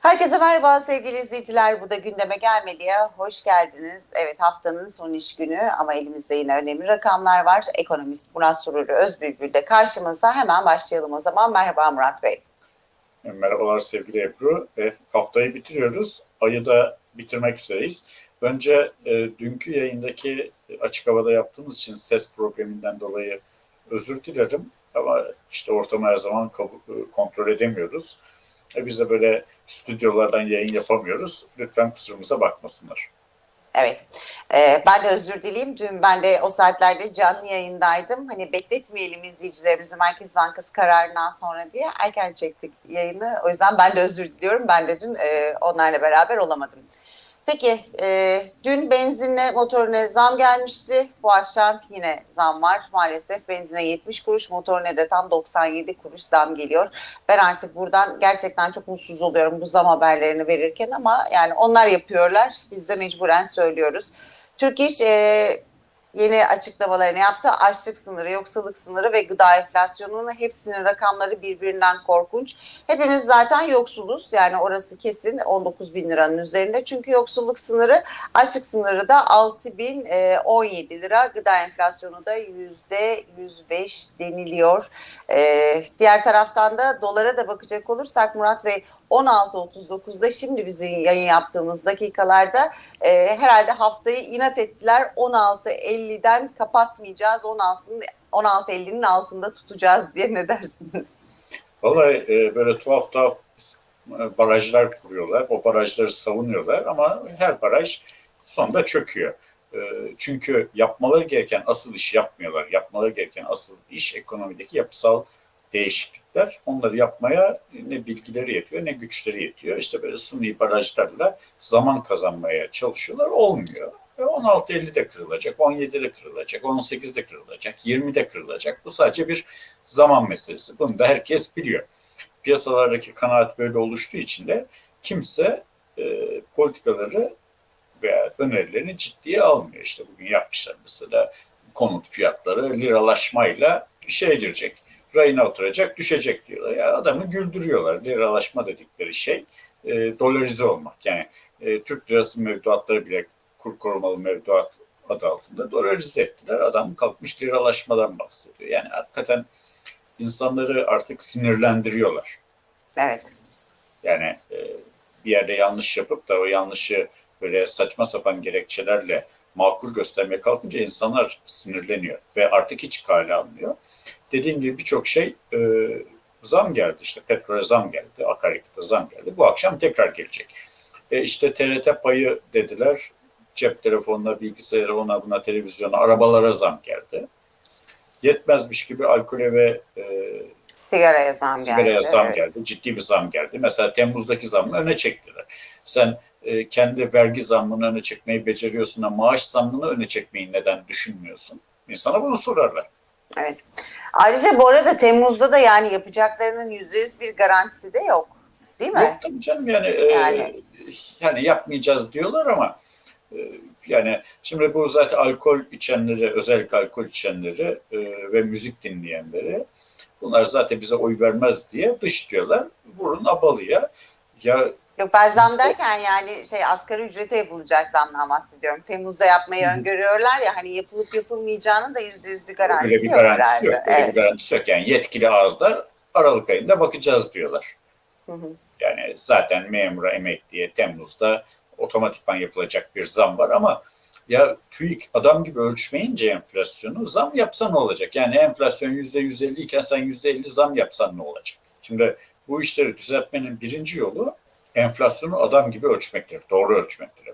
Herkese merhaba sevgili izleyiciler. Bu da gündeme gelmeliye hoş geldiniz. Evet haftanın son iş günü ama elimizde yine önemli rakamlar var. Ekonomist Murat Sururi Özbülbül de karşımızda. Hemen başlayalım o zaman. Merhaba Murat Bey. Merhabalar sevgili Ebru. E, haftayı bitiriyoruz. Ayı da bitirmek üzereyiz. Önce e, dünkü yayındaki açık havada yaptığımız için ses probleminden dolayı özür dilerim. Ama işte ortamı her zaman kabul, kontrol edemiyoruz. E, biz de böyle stüdyolardan yayın yapamıyoruz. Lütfen kusurumuza bakmasınlar. Evet. Ee, ben de özür dileyim. Dün ben de o saatlerde canlı yayındaydım. Hani bekletmeyelim izleyicilerimizi Merkez Bankası kararından sonra diye erken çektik yayını. O yüzden ben de özür diliyorum. Ben de dün e, onlarla beraber olamadım. Peki, e, dün benzinle motorine zam gelmişti. Bu akşam yine zam var. Maalesef benzine 70 kuruş, motorine de tam 97 kuruş zam geliyor. Ben artık buradan gerçekten çok mutsuz oluyorum bu zam haberlerini verirken ama yani onlar yapıyorlar. Biz de mecburen söylüyoruz. Türk İş e, yeni açıklamalarını yaptı. Açlık sınırı, yoksulluk sınırı ve gıda enflasyonunun hepsinin rakamları birbirinden korkunç. Hepimiz zaten yoksuluz. Yani orası kesin 19 bin liranın üzerinde. Çünkü yoksulluk sınırı, açlık sınırı da 6 bin 17 lira. Gıda enflasyonu da yüzde 105 deniliyor. Ee, diğer taraftan da dolara da bakacak olursak Murat Bey 16.39'da şimdi bizim yayın yaptığımız dakikalarda e, herhalde haftayı inat ettiler. 16.50'den kapatmayacağız. 16'nın 16.50'nin altında tutacağız diye ne dersiniz? Vallahi e, böyle tuhaf tuhaf barajlar kuruyorlar. O barajları savunuyorlar ama her baraj sonunda çöküyor. E, çünkü yapmaları gereken asıl iş yapmıyorlar. Yapmaları gereken asıl iş ekonomideki yapısal değişiklikler. Onları yapmaya ne bilgileri yetiyor ne güçleri yetiyor. İşte böyle suni barajlarla zaman kazanmaya çalışıyorlar. Olmuyor. 16.50'de kırılacak, 17'de kırılacak, 18'de kırılacak, 20'de kırılacak. Bu sadece bir zaman meselesi. Bunu da herkes biliyor. Piyasalardaki kanaat böyle oluştuğu için de kimse e, politikaları veya önerilerini ciddiye almıyor. İşte bugün yapmışlar mesela konut fiyatları liralaşmayla şeye girecek. Rayına oturacak, düşecek diyorlar. Ya adamı güldürüyorlar. Liralaşma dedikleri şey e, dolarize olmak. Yani e, Türk lirası mevduatları bile kur korumalı mevduat adı altında dolarize ettiler. Adam kalkmış liralaşmadan bahsediyor. Yani hakikaten insanları artık sinirlendiriyorlar. Evet. Yani e, bir yerde yanlış yapıp da o yanlışı böyle saçma sapan gerekçelerle makul göstermeye kalkınca insanlar sinirleniyor ve artık hiç kale almıyor. Dediğim gibi birçok şey e, zam geldi işte petrole zam geldi, akaryakıta zam geldi. Bu akşam tekrar gelecek. E, işte TRT payı dediler, cep telefonuna, bilgisayara, ona buna, televizyona, arabalara zam geldi. Yetmezmiş gibi alkole ve e, sigaraya zam geldi. Sigaraya zam evet. geldi. Ciddi bir zam geldi. Mesela Temmuz'daki zammı öne çektiler. Sen e, kendi vergi zammını öne çekmeyi beceriyorsun ama maaş zammını öne çekmeyi neden düşünmüyorsun? İnsana bunu sorarlar. Evet. Ayrıca bu arada Temmuz'da da yani yapacaklarının yüzde yüz bir garantisi de yok. Değil mi? Yok tabii canım yani, e, Yani- yani yapmayacağız diyorlar ama e, yani şimdi bu zaten alkol içenleri, özellikle alkol içenleri e, ve müzik dinleyenleri bunlar zaten bize oy vermez diye dışlıyorlar. Vurun abalıya. Ya Yok ben zam derken yani şey asgari ücrete yapılacak zamdan bahsediyorum. Temmuz'da yapmayı öngörüyorlar ya hani yapılıp yapılmayacağının da yüzde yüz bir garantisi öyle bir yok garantisi herhalde. yok. Öyle Evet. bir garantisi yok. Yani yetkili ağızlar Aralık ayında bakacağız diyorlar. Hı hı. Yani zaten memura emekliye Temmuz'da otomatikman yapılacak bir zam var ama ya TÜİK adam gibi ölçmeyince enflasyonu zam yapsa ne olacak? Yani enflasyon yüzde 150 iken sen yüzde 50 zam yapsan ne olacak? Şimdi bu işleri düzeltmenin birinci yolu enflasyonu adam gibi ölçmektir. Doğru ölçmektir.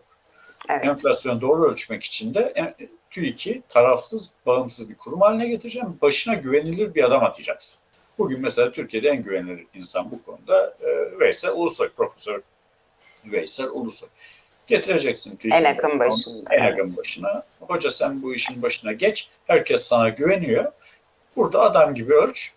Evet. Enflasyonu doğru ölçmek için de e, TÜİK'i tarafsız, bağımsız bir kurum haline getireceğim. Başına güvenilir bir adam atacaksın. Bugün mesela Türkiye'de en güvenilir insan bu konuda e, Veysel Ulusoy, Profesör Veysel Ulusoy. Getireceksin TÜİK'in En başına, başında, En evet. yakın başına. Hoca sen bu işin başına geç. Herkes sana güveniyor. Burada adam gibi ölç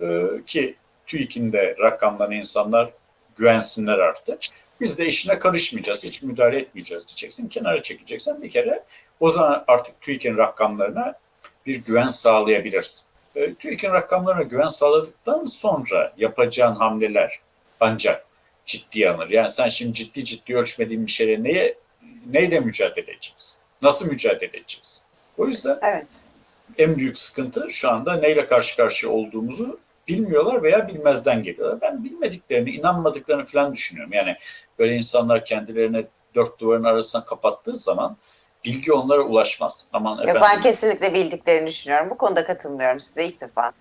e, ki TÜİK'in de rakamlarına insanlar güvensinler artık. Biz de işine karışmayacağız, hiç müdahale etmeyeceğiz diyeceksin. Kenara çekileceksin bir kere. O zaman artık TÜİK'in rakamlarına bir güven sağlayabilirsin. E, TÜİK'in rakamlarına güven sağladıktan sonra yapacağın hamleler ancak ciddiye alınır. Yani sen şimdi ciddi ciddi ölçmediğin bir şeyle neye, neyle mücadele edeceksin? Nasıl mücadele edeceksin? O yüzden Evet. en büyük sıkıntı şu anda neyle karşı karşıya olduğumuzu bilmiyorlar veya bilmezden geliyorlar. Ben bilmediklerini, inanmadıklarını falan düşünüyorum. Yani böyle insanlar kendilerine dört duvarın arasına kapattığı zaman bilgi onlara ulaşmaz. Aman Yok, efendim. ben kesinlikle bildiklerini düşünüyorum. Bu konuda katılmıyorum size ilk defa.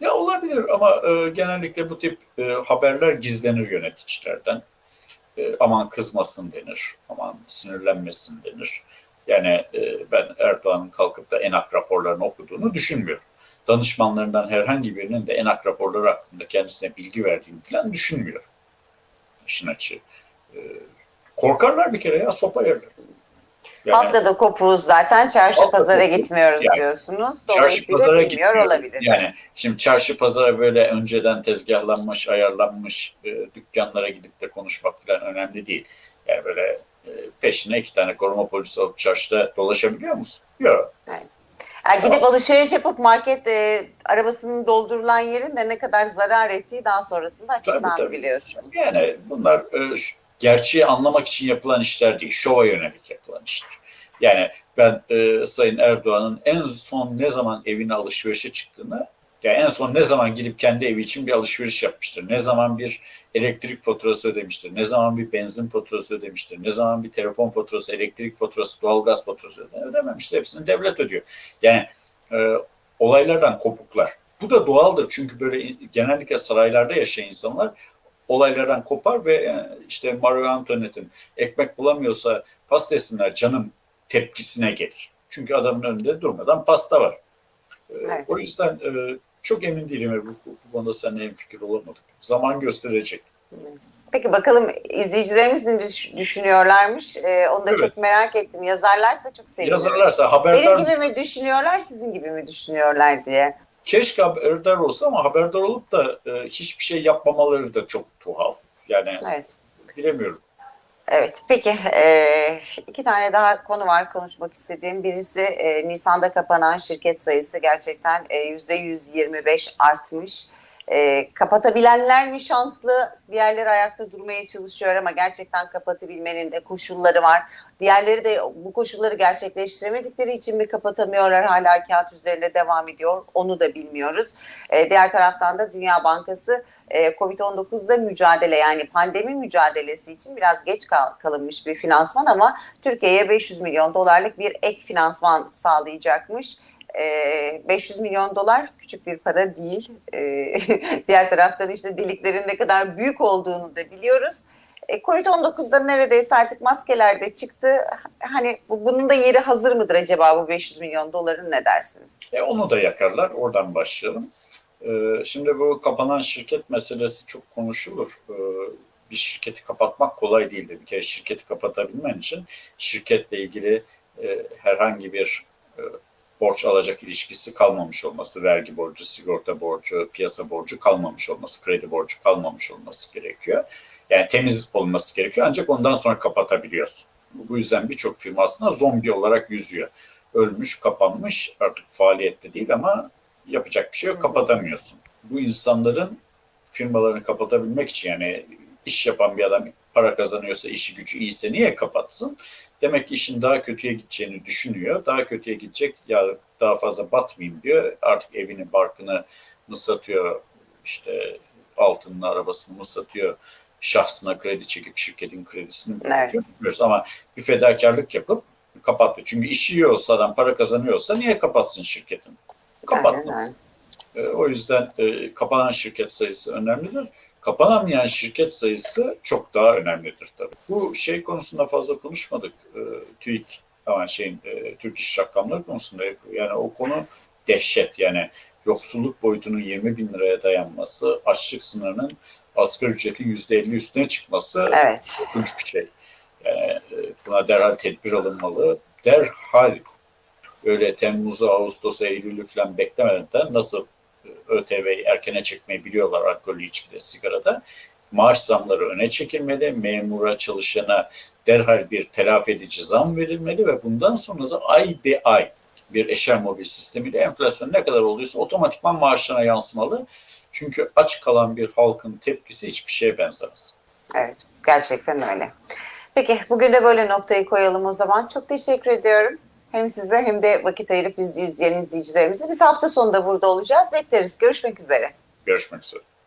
Ya olabilir ama e, genellikle bu tip e, haberler gizlenir yöneticilerden. E, aman kızmasın denir, aman sinirlenmesin denir. Yani e, ben Erdoğan'ın kalkıp da ENAK raporlarını okuduğunu düşünmüyorum. Danışmanlarından herhangi birinin de ENAK raporları hakkında kendisine bilgi verdiğini falan düşünmüyorum. İşin açığı. E, korkarlar bir kere ya sopa yerler. Yani- da kopuğuz zaten. Çarşı pazara kopuğuz. gitmiyoruz Yani diyorsunuz. Çarşı pazara gitmiyoruz. olabilir. Yani şimdi çarşı pazara böyle önceden tezgahlanmış, ayarlanmış e, dükkanlara gidip de konuşmak falan önemli değil. Yani böyle e, peşine iki tane koruma polisi alıp çarşıda dolaşabiliyor musun? Yok. Yani gidip alışveriş yapıp market e, arabasının doldurulan yerin de ne kadar zarar ettiği daha sonrasında açıklandı biliyorsunuz. Yani bunlar e, gerçeği anlamak için yapılan işler değil, şova yönelik yapılan işler. Yani ben e, Sayın Erdoğan'ın en son ne zaman evine alışverişe çıktığını, yani en son ne zaman gidip kendi evi için bir alışveriş yapmıştır, ne zaman bir elektrik faturası ödemiştir, ne zaman bir benzin faturası ödemiştir, ne zaman bir telefon faturası, elektrik faturası, doğalgaz faturası öde- ödememiştir. Hepsini devlet ödüyor. Yani e, olaylardan kopuklar. Bu da doğaldır çünkü böyle genellikle saraylarda yaşayan insanlar olaylardan kopar ve e, işte Mario Antoinette'in ekmek bulamıyorsa pasta yesinler canım tepkisine gelir. Çünkü adamın önünde durmadan pasta var. E, Evet. O yüzden e, çok emin değilim bu, bu, konuda seninle en fikir olamadık. Zaman gösterecek. Peki bakalım izleyicilerimiz ne düş- düşünüyorlarmış? E, onu da Evet. çok merak ettim. Yazarlarsa çok sevinirim. Yazarlarsa haberdar Benim gibi mi düşünüyorlar, sizin gibi mi düşünüyorlar diye. keşke haberdar olsa ama haberdar olup da e, hiçbir şey yapmamaları da çok tuhaf. Yani Evet. bilemiyorum. Evet, peki e, iki tane daha konu var konuşmak istediğim. Birisi e, Nisan'da kapanan şirket sayısı gerçekten e, yüzde 125 artmış. E, kapatabilenler mi şanslı? Diğerleri ayakta durmaya çalışıyor ama gerçekten kapatabilmenin de koşulları var. Diğerleri de bu koşulları gerçekleştiremedikleri için mi kapatamıyorlar hala kağıt üzerinde devam ediyor onu da bilmiyoruz. E, diğer taraftan da Dünya Bankası e, Covid-19'da mücadele yani pandemi mücadelesi için biraz geç kal- kalınmış bir finansman ama Türkiye'ye 500 milyon dolarlık bir ek finansman sağlayacakmış. E, 500 milyon dolar küçük bir para değil. E, diğer taraftan işte deliklerin ne kadar büyük olduğunu da biliyoruz. E, Covid-19'da neredeyse artık maskeler de çıktı. Hani bu, bunun da yeri hazır mıdır acaba bu 500 milyon doların ne dersiniz? E, onu da yakarlar. Oradan başlayalım. E, şimdi bu kapanan şirket meselesi çok konuşulur. E, bir şirketi kapatmak kolay değildir. Bir kere şirketi kapatabilmen için şirketle ilgili e, herhangi bir e, borç alacak ilişkisi kalmamış olması, vergi borcu, sigorta borcu, piyasa borcu kalmamış olması, kredi borcu kalmamış olması gerekiyor. Yani temiz olması gerekiyor ancak ondan sonra kapatabiliyorsun. Bu yüzden birçok firma aslında zombi olarak yüzüyor ölmüş, kapanmış, artık faaliyette değil ama yapacak bir şey yok, kapatamıyorsun. Bu insanların firmalarını kapatabilmek için yani iş yapan bir adam para kazanıyorsa, işi gücü iyiyse niye kapatsın? Demek ki işin daha kötüye gideceğini düşünüyor. Daha kötüye gidecek, ya daha fazla batmayayım diyor. Artık evini, barkını mı satıyor, işte altının arabasını mı satıyor, şahsına kredi çekip şirketin kredisini Evet. bilmiyoruz. Ama bir fedakarlık yapıp kapattı. Çünkü işi iyi olsa adam para kazanıyorsa niye kapatsın şirketin? Kapatmasın. E, o yüzden e, kapanan şirket sayısı önemlidir. Kapanamayan şirket sayısı çok daha önemlidir tabii. Bu şey konusunda fazla konuşmadık. E, TÜİK ama şeyin e, Türk İş rakamları konusunda yani o konu dehşet. Yani yoksulluk boyutunun 20 bin liraya dayanması, açlık sınırının asgari ücretin %50 üstüne çıkması Evet. korkunç bir şey. Yani e, buna derhal tedbir alınmalı. Derhal öyle Temmuz'u, Ağustos'u, Eylül'ü falan beklemeden nasıl e, ÖTV'yi erkene çekmeyi biliyorlar alkollü içkide, sigarada. Maaş zamları öne çekilmeli, memura, çalışana derhal bir telafi edici zam verilmeli ve bundan sonra da ay be ay bir eşer mobil sistemiyle enflasyon ne kadar olduysa otomatikman maaşlarına yansımalı. Çünkü aç kalan bir halkın tepkisi hiçbir şeye benzemez. Evet, gerçekten öyle. Peki, bugün de böyle noktayı koyalım o zaman. Çok teşekkür ediyorum. Hem size hem de vakit ayırıp bizi izleyen izleyicilerimize. Biz hafta sonunda burada olacağız. Bekleriz. Görüşmek üzere. Görüşmek üzere.